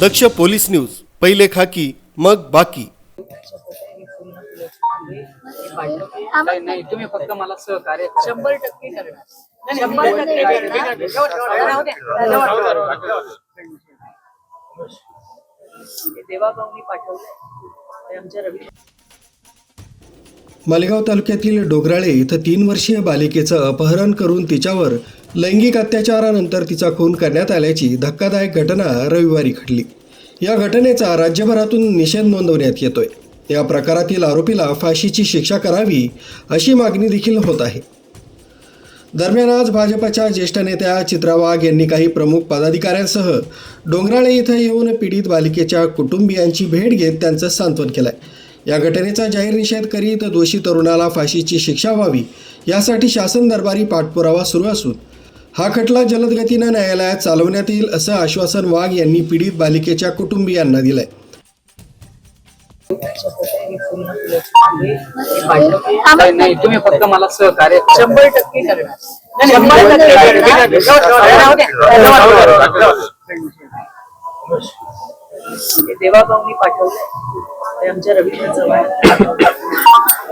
दक्ष police news पहिले खाकी मग बाकी नाही नाही तुम्ही फक्त मला सहकार्य करा. शंभर टक्के करणार शंभर टक्के करणार. राहू द्या. ते देवाभाऊनी पाठवलं ते आमच्या रवी मालेगाव तालुक्यातील डोगराळे इथं तीन वर्षीय बालिकेचं अपहरण करून तिच्यावर लैंगिक अत्याचारानंतर तिचा खून करण्यात आल्याची धक्कादायक घटना रविवारी घडली. या घटनेचा राज्यभरातून निषेध नोंदवण्यात येतोय. या प्रकारातील आरोपीला फाशीची शिक्षा करावी अशी मागणी देखील होत आहे. दरम्यान आज भाजपच्या ज्येष्ठ नेत्या चित्रा वाघ यांनी काही प्रमुख पदाधिकाऱ्यांसह डोंगराळे इथं येऊन पीडित बालिकेच्या कुटुंबियांची भेट घेत त्यांचं सांत्वन केलंय. या घटनेचा जाहीर निषेध करीत दोषी तरुणाला फाशीची शिक्षा व्हावी यासाठी शासन दरबारी पाठपुरावा सुरू असून हा खटला जलद गतीनं न्यायालयात चालवण्यात येईल असं आश्वासन वाघ यांनी पीडित बालिकेच्या कुटुंबियांना दिलंय नाही नाही तुम्ही फक्त मला सहकार्य करा. शंभर टक्के करणार शंभर टक्के करणार. राहू द्या. ते देवाभाऊनी पाठवलं ते आमच्या रवींद्र चव्हाण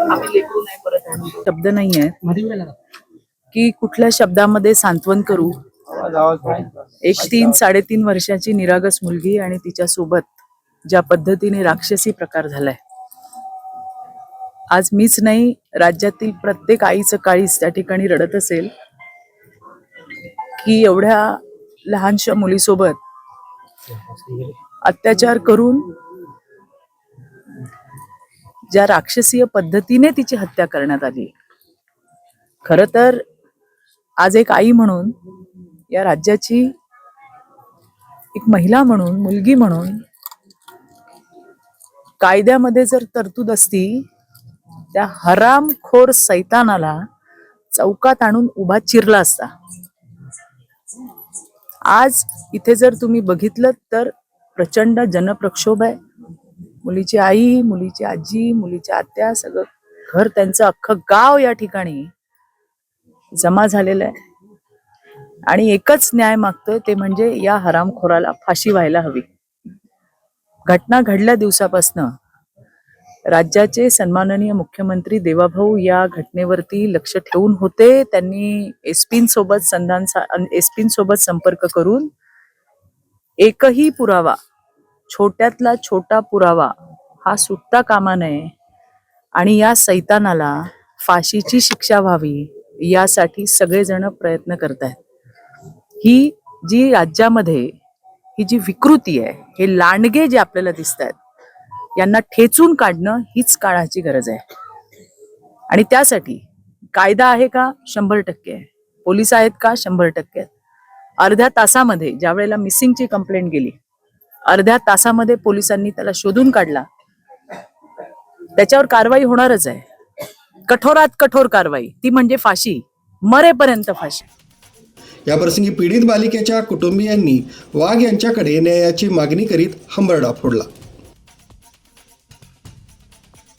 आम्ही लेकरू नाही परत आणू. शब्द नाही आहेत की कुठल्या शब्दामध्ये सांत्वन करू? एक तीन साडेतीन वर्षाची निरागस मुलगी आणि तिच्या सोबत ज्या पद्धतीने राक्षसी प्रकार झालाय. आज मीच नाही राज्यातील प्रत्येक आईचं काळीच त्या ठिकाणी रडत असेल. की एवढ्या लहानशा मुलीसोबत अत्याचार करून ज्या राक्षसीय पद्धतीने तिची हत्या करण्यात आली. खर तर आज एक आई म्हणून या राज्याची एक महिला म्हणून मुलगी म्हणून कायद्यामध्ये जर तरतूद असती त्या हरामखोर सैतानाला चौकात आणून उभा चिरला असता. आज इथे जर तुम्ही बघितलं तर प्रचंड जनप्रक्षोभ आहे. मुलीची आई मुलीची आजी मुलीच्या आत्या सगळं घर त्यांचं अख्खं गाव या ठिकाणी जमा झालेला आहे. आणि एकच न्याय मागतोय ते म्हणजे या हरामखोराला फाशी व्हायला हवी. घटना घडल्या दिवसापासनं राज्याचे सन्माननीय मुख्यमंत्री देवाभाऊ या घटनेवरती लक्ष ठेवून होते. त्यांनी एसपींसोबत संधान एसपींसोबत संपर्क करून एकही पुरावा छोट्यातला छोटा पुरावा हा सुटता कामा नये आणि या सैतानाला फाशीची शिक्षा व्हावी. यासाठी सगळेजण प्रयत्न करत आहेत ही जी राज्यामध्ये ही जी विकृती आहे हे लांडगे जे आपल्याला दिसत आहेत यांना ठेचून काढणं हीच काळाची गरज आहे. आणि त्यासाठी कायदा आहे का? शंभर टक्के आहे. पोलीस आहेत का? शंभर टक्के आहेत. अर्ध्या तासामध्ये ज्या वेळेला मिसिंगची कंप्लेंट गेली अर्ध्या तासामध्ये पोलिसांनी त्याला शोधून काढला त्याच्यावर कारवाई होणारच आहे. कठोरात कठोर कारवाई. ती म्हणजे फाशी. मरेपर्यंत फाशी. या प्रसंगी पीडित बालिकेच्या कुटुंबियांनी वाघ यांच्याकडे न्यायाची मागणी करीत हंबरडा फोडला.